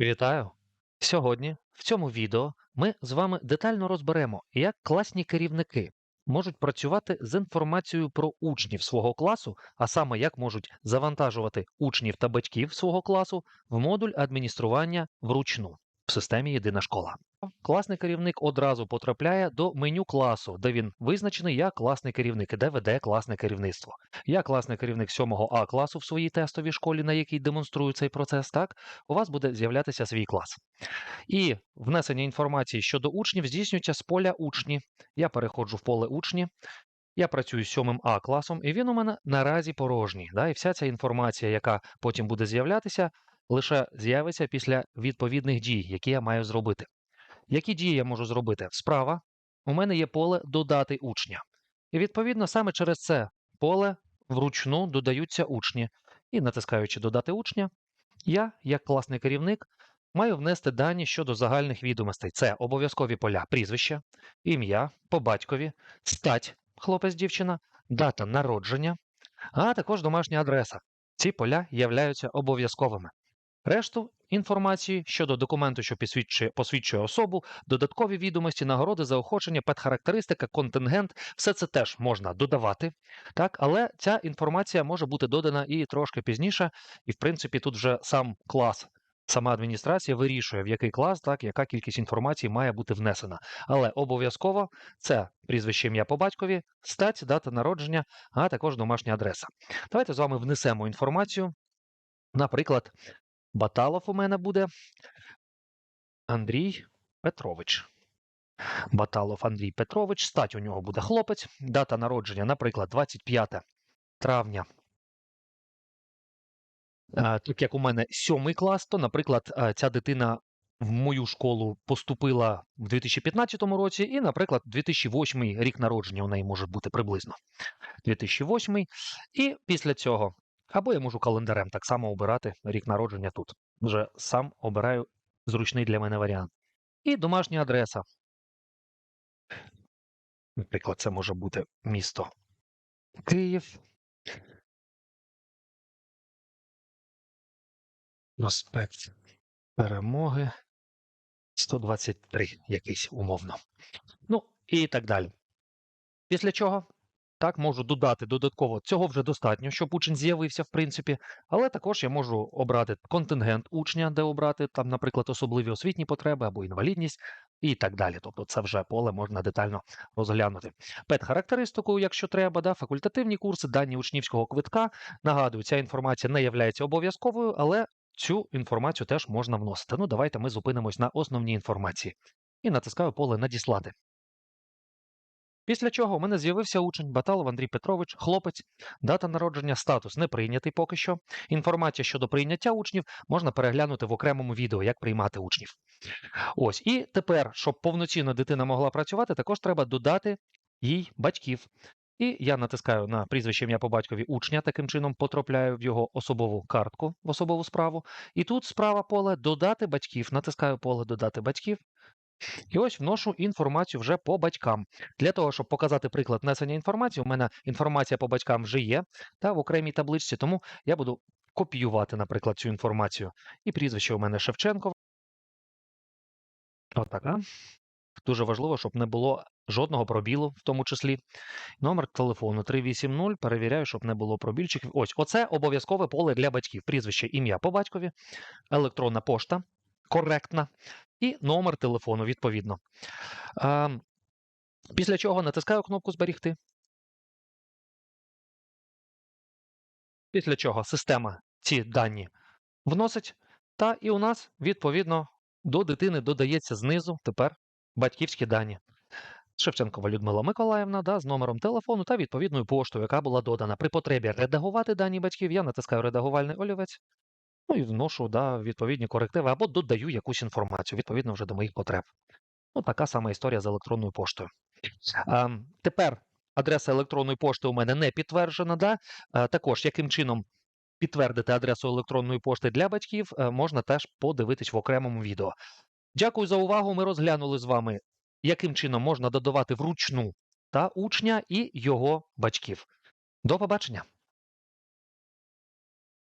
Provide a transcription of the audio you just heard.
Вітаю! Сьогодні в цьому відео ми з вами детально розберемо, як класні керівники можуть працювати з інформацією про учнів свого класу, а саме як можуть завантажувати учнів та батьків свого класу в модуль адміністрування вручну в системі Єдина школа. Класний керівник одразу потрапляє до меню класу, де він визначений як класний керівник, де веде класне керівництво. Я класний керівник 7 А класу в своїй тестовій школі, на якій демонструю цей процес, так у вас буде з'являтися свій клас. І внесення інформації щодо учнів здійснюється з поля учні. Я переходжу в поле учні. Я працюю з 7 А класом, і він у мене наразі порожній. Да? І вся ця інформація, яка потім буде з'являтися, лише з'явиться після відповідних дій, які я маю зробити. Які дії я можу зробити? Справа у мене є поле додати учня. І відповідно саме через це поле вручну додаються учні. І натискаючи додати учня, я, як класний керівник, маю внести дані щодо загальних відомостей. Це обов'язкові поля прізвище, ім'я по батькові, стать, хлопець, дівчина, дата народження, а також домашня адреса. Ці поля являються обов'язковими. Решту інформації щодо документу, що посвідчує, посвідчує особу, додаткові відомості, нагороди, заохочення, педхарактеристика, контингент, все це теж можна додавати, так, але ця інформація може бути додана і трошки пізніше, і в принципі тут вже сам клас. Сама адміністрація вирішує, в який клас, так, яка кількість інформації має бути внесена. Але обов'язково це прізвище ім'я по батькові, стать, дата народження, а також домашня адреса. Давайте з вами внесемо інформацію. Наприклад, Баталов у мене буде Андрій Петрович. Баталов Андрій Петрович. Стать у нього буде хлопець. Дата народження, наприклад, 25 травня. Так як у мене сьомий клас, то, наприклад, ця дитина в мою школу поступила в 2015 році, і, наприклад, 2008 рік народження у неї може бути приблизно. 2008. І після цього або я можу календарем так само обирати рік народження тут. Вже сам обираю зручний для мене варіант. І домашня адреса. Наприклад, це може бути місто Київ. Проспект Перемоги 123, якийсь умовно. Ну і так далі. Після чого так, можу додати додатково. Цього вже достатньо, щоб учень з'явився, в принципі. Але також я можу обрати контингент учня, де обрати, там, наприклад, особливі освітні потреби або інвалідність і так далі. Тобто це вже поле можна детально розглянути. Педхарактеристику, якщо треба, да, факультативні курси, дані учнівського квитка. Нагадую, ця інформація не є обов'язковою, але цю інформацію теж можна вносити. Ну, давайте ми зупинимось на основній інформації. І натискаю поле Надіслати. Після чого у мене з'явився учень Баталов Андрій Петрович, хлопець, дата народження, статус не прийнятий поки що. Інформація щодо прийняття учнів можна переглянути в окремому відео, як приймати учнів. Ось, і тепер, щоб повноцінно дитина могла працювати, також треба додати їй батьків. І я натискаю на прізвище ім'я по батькові учня, таким чином потрапляю в його особову картку, в особову справу. І тут справа поле додати батьків. Натискаю поле додати батьків. І ось вношу інформацію вже по батькам. Для того, щоб показати приклад внесення інформації, у мене інформація по батькам вже є та в окремій табличці, тому я буду копіювати, наприклад, цю інформацію. І прізвище у мене Шевченко. Отак, а? Дуже важливо, щоб не було жодного пробілу, в тому числі. Номер телефону 380. Перевіряю, щоб не було пробільчиків. Ось, оце обов'язкове поле для батьків. Прізвище, ім'я по батькові, електронна пошта коректна, і номер телефону відповідно. Після чого натискаю кнопку Зберігти. Після чого система ці дані вносить, та і у нас, відповідно, до дитини додається знизу тепер батьківські дані. Шевченкова Людмила Миколаївна да, з номером телефону та відповідною поштою, яка була додана. При потребі редагувати дані батьків, я натискаю редагувальний олівець. Ну і вношу да, відповідні корективи або додаю якусь інформацію, відповідно вже до моїх потреб. Ну, така сама історія з електронною поштою. А, Тепер адреса електронної пошти у мене не підтверджена. Да? А, Також, яким чином підтвердити адресу електронної пошти для батьків, можна теж подивитись в окремому відео. Дякую за увагу. Ми розглянули з вами, яким чином можна додавати вручну та учня і його батьків. До побачення!